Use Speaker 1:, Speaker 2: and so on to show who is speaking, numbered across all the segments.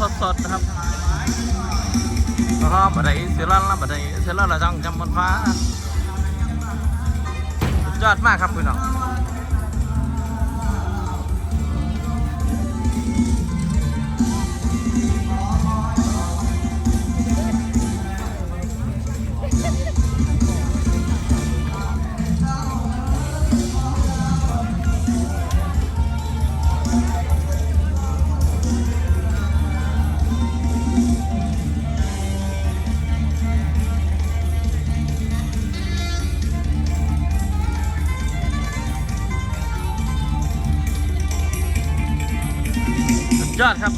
Speaker 1: สดสดๆนะครับแล้วก็บันไดเสียละละบันไดเสียละละจังจำบนฟ้าสุดยอดมากครับพี่น้อง ยอดครับ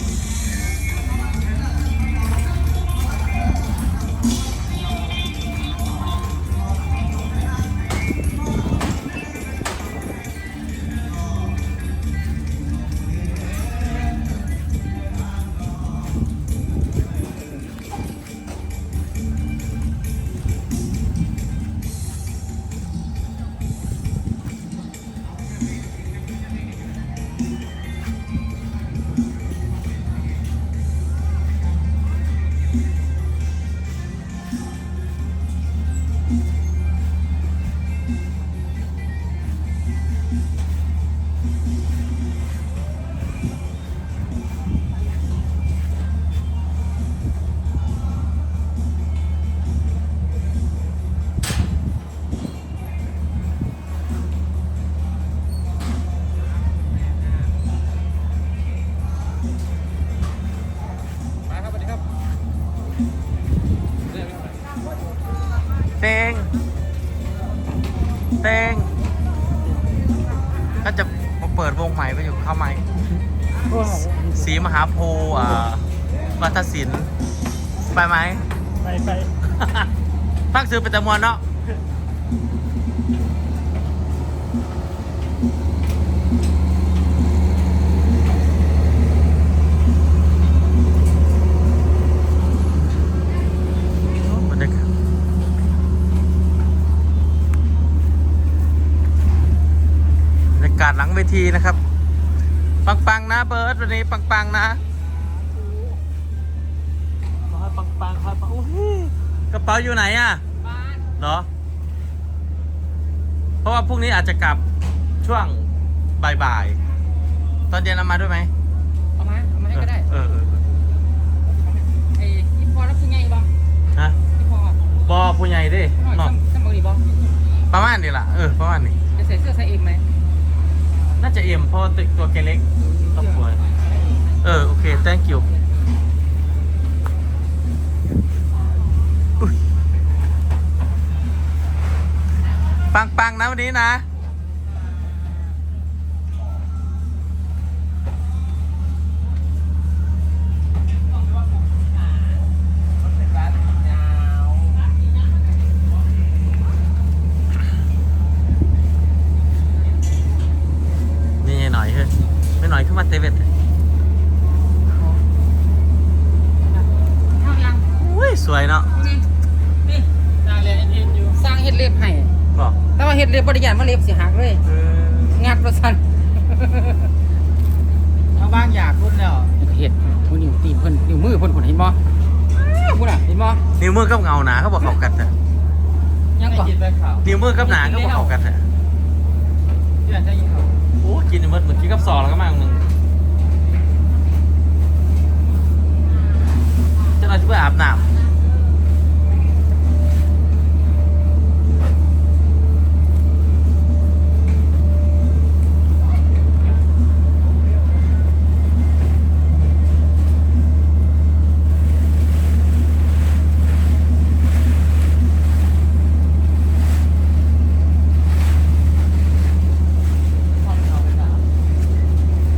Speaker 1: เตงเตงก็จะมาเปิดวงใหม่ไปอยู่เข้าใหม่สีมหาโพธิ์อ่าวัฒศิลป์ไปไหม
Speaker 2: ไปไป
Speaker 1: ฟังซื้อเป็นจำนวนเนาะบรรยากาศบรรยากาศหลังเวทีนะครับ ปังๆนะเบิร์ดวันนี้ปังๆนะ
Speaker 2: ขอให้ปังปังๆขอให้ปังอุ้ย
Speaker 1: กระเป๋าอยู่ไหนอะ
Speaker 2: บ้าน
Speaker 1: เหรอ เพราะว่าพรุ่งนี้อาจจะกลับช่วงบ่ายๆตอนเย็นเอามาด้วยไหม
Speaker 3: เอามาเอามาให้ก็ได้
Speaker 1: เออเออเออ
Speaker 3: ไอ้ที่พอแล้วคือไงบ้าง
Speaker 1: ฮะ
Speaker 3: ที่พอบ
Speaker 1: อผู้ใหญ่ดิ
Speaker 3: หน่อย
Speaker 1: เนาะ
Speaker 3: ซ้ำซ้ำบดีบ้าง
Speaker 1: ประมาณนี้ล่ะเออประมาณนี้
Speaker 3: จะใส่เสื้อใส่เองไหม
Speaker 1: น่าจะเอ็มเพราะว่าตัวแกเล็กต้องควรเออ โอเค thank you ปังปังๆนะวันนี้นะ นี่หน่อยเฮ้ยไม่หน่อยขึ้นมา เตเวต
Speaker 3: เท่ายัง
Speaker 1: อุ้ยสวยเนาะ
Speaker 3: นี่นี่
Speaker 2: นางเรียนเอ็นอยู่
Speaker 3: สร้างเฮ็ดเล็บให้
Speaker 1: บอก
Speaker 3: แต่ว่าเฮ็ดเล็บบริยานมาเล็บสิหักเลย
Speaker 1: เออ
Speaker 3: งัดประสัน
Speaker 2: ทางบ้านอยากรุ่นแล้ว
Speaker 3: เฮ็ดมือนิ้วตีนเพิ่นนิ้วมือเพิ่นเพิ่นเห็นบ่พูดอะเห็นบ่
Speaker 1: นิ้วมือกับเงาหนาเขาบอกเขากันแต่
Speaker 3: ยังก่อน
Speaker 2: กินไปข่าว
Speaker 1: นิ้วมือกับหนาเขาบอกเขากันแต่
Speaker 2: ที่นั่นจะยินเขา
Speaker 1: โอ้กินเมื่อเหมือนกินกับซอแล้วก็มาอันหนึ่งจะ เราจะไปอาบน้ำ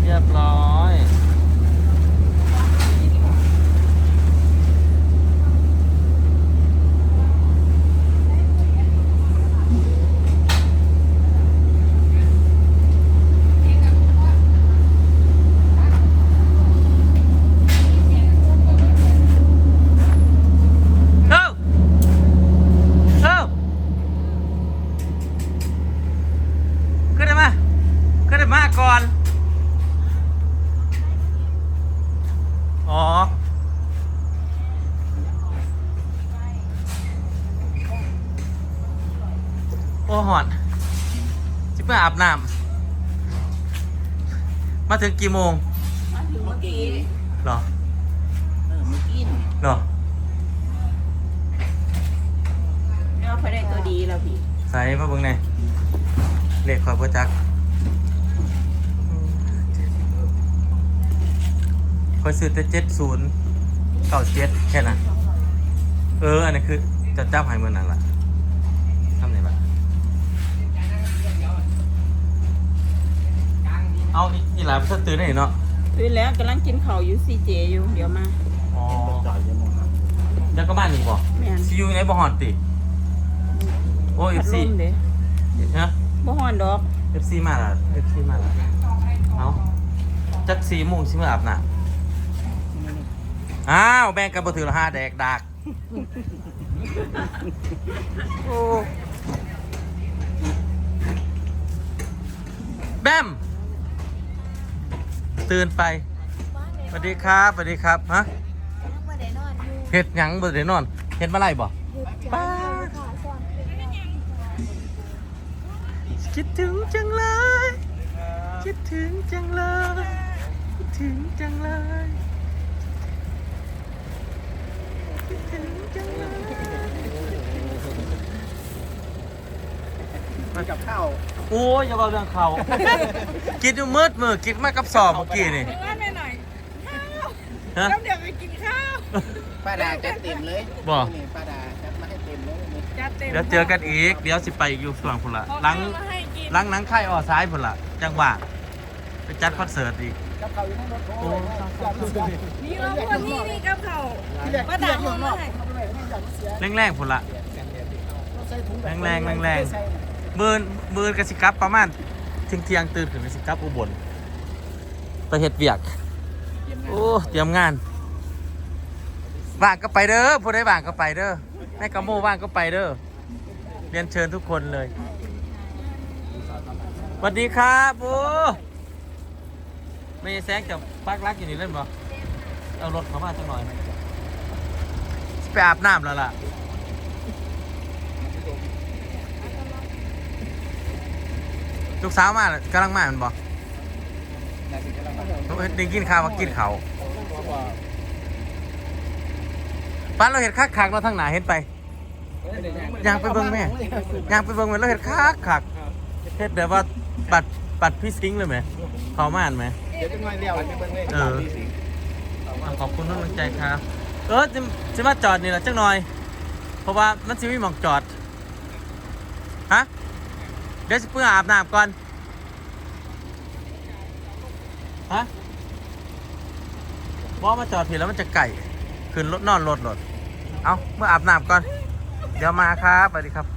Speaker 1: เรียบร้อย อ้ หอนจิเพื่ออาบน้ำมาถึงกี่โมง
Speaker 4: มาถึงเมื่อกี้
Speaker 1: เหรอ
Speaker 4: เออเมื่อกี้นี่
Speaker 1: เหรอ
Speaker 4: เราไปได้ตัวดีแล้วพี่
Speaker 1: ใส่มาเบิ่งในอยเลขคอยประจักคอยซื้อแต่เจ็ดศูนย์เก้าเจ็ดแค่นั้นเออ อันนี้คือจะจับให้เมื่อนั้นล่ะทำไหนบ้าง เอาอีอีหลายเพิ่งตื่นได้เนาะ
Speaker 4: ตื่นแล้วกำลังกินข้าวอยู่ซีเจอยู่เดี๋ยวมา
Speaker 1: อ๋อแล้วก็บ้านนี่บ่
Speaker 4: แม่น
Speaker 1: ซียูในบ่ฮอดติโอ้เอ
Speaker 4: พั
Speaker 1: ฟ
Speaker 4: ดล
Speaker 1: ซี
Speaker 4: มเด้
Speaker 1: นะ
Speaker 4: บ่ฮ้อนดอก
Speaker 1: เอฟซีมาละเอฟซีมาละเอาจักสีโมงสิมาอาบน้ำอ้าวแบ่งกันบ่ถือละห้าแดกดากโอ้แบม ตื่นไปสวัสดีครับสวัสดีครับฮะ
Speaker 5: บ่ได้นอนอยู่
Speaker 1: เห็ดหยังบ่ได้นอนเห็ดมาไล่บ่
Speaker 5: หยุดจ้าค่ะสอนเป็นยัง
Speaker 1: คิดถึงจังเลย คิดถึงจังเลยคิดถึงจังเลยคิดถึงจังเลย
Speaker 3: มากับข้าว
Speaker 1: โอ้ยอย่าบอกเรื่องเขากินอยู่มืดมือกินมากับสอบเมื่อกี้นี่
Speaker 5: ว่าแม่หน่อย
Speaker 1: ฮะ
Speaker 5: แล้วเดี๋ยวไปกินข้าว
Speaker 3: ป้าดาจัดเต็มเลย
Speaker 1: บ่
Speaker 3: นี่ป้าดาจัดมาให้เต็มเลยนี่
Speaker 5: จัดเต็ม
Speaker 1: เดี๋ยวเจอกันอีก เดี๋ยวสิไปอีกอยู่ฝั่งพุ่นละ
Speaker 5: เอา
Speaker 1: หลัง
Speaker 5: ข้าวมาให้กิน
Speaker 1: หลังหนังค่ายออซ้ายพุ่นละจังหวะไปจัดคอนเสิร์ตอีก
Speaker 3: กับข้าวอยู่ทั้งรถโอ้
Speaker 1: โอ้
Speaker 5: นี่เราคนนี้นี่กับเขาป้าดาเอามาให้
Speaker 1: แรงๆพุ่นละแรงๆแรงๆ มือนมือนกสิกลับประมาณเที่ยงเที่ยงตื่นขึ้นกสิกลับอุบลไปเฮ็ดเวียกโอ้เตรียมงานว่างก็ไปเด้อผู้ใดว่างก็ไปเด้อแม่กะโมว่างก็ไปเด้อเรียนเชิญทุกคนเลยสวัสดีครับโอ้ไม่แซงจะปักรักอยู่นี่เล่นบ่เอารถเข้ามาสักหน่อยไปอาบน้ำแล้วล่ะ ลูกสาวมาแล้วกำลังมาแมันบ่ได้กินข้าวมากินเขาวป้านเราเห็ดคักคักๆเราะทางหนาเห็นไปยางไปเบิ่งแม่ยางไปเบิ่งแม่เราเห็ดคักคักๆเห็ดแบบว่าปัดปัดพี่ซิงค์เลยไหมเขามาอ่านไหม
Speaker 3: เดี๋ยวจะมาเลี้ยวไปเบิ่งเลย
Speaker 1: เอออะขอบคุณทุกกำลังใจครับ เออจะจะมาจอดนี่แหละจังหน่อย เพราะว่ามันจะมีหมองจอด ฮะ เดี๋ยวจะเพื่ออาบน้ำก่อน ฮะบอมาจอดผิดแล้วมันจะไก่ขึ้นรถนอนรถรถเอาเมื่ออาบน้ำก่อน เดี๋ยวมาครับสวัสดีครับ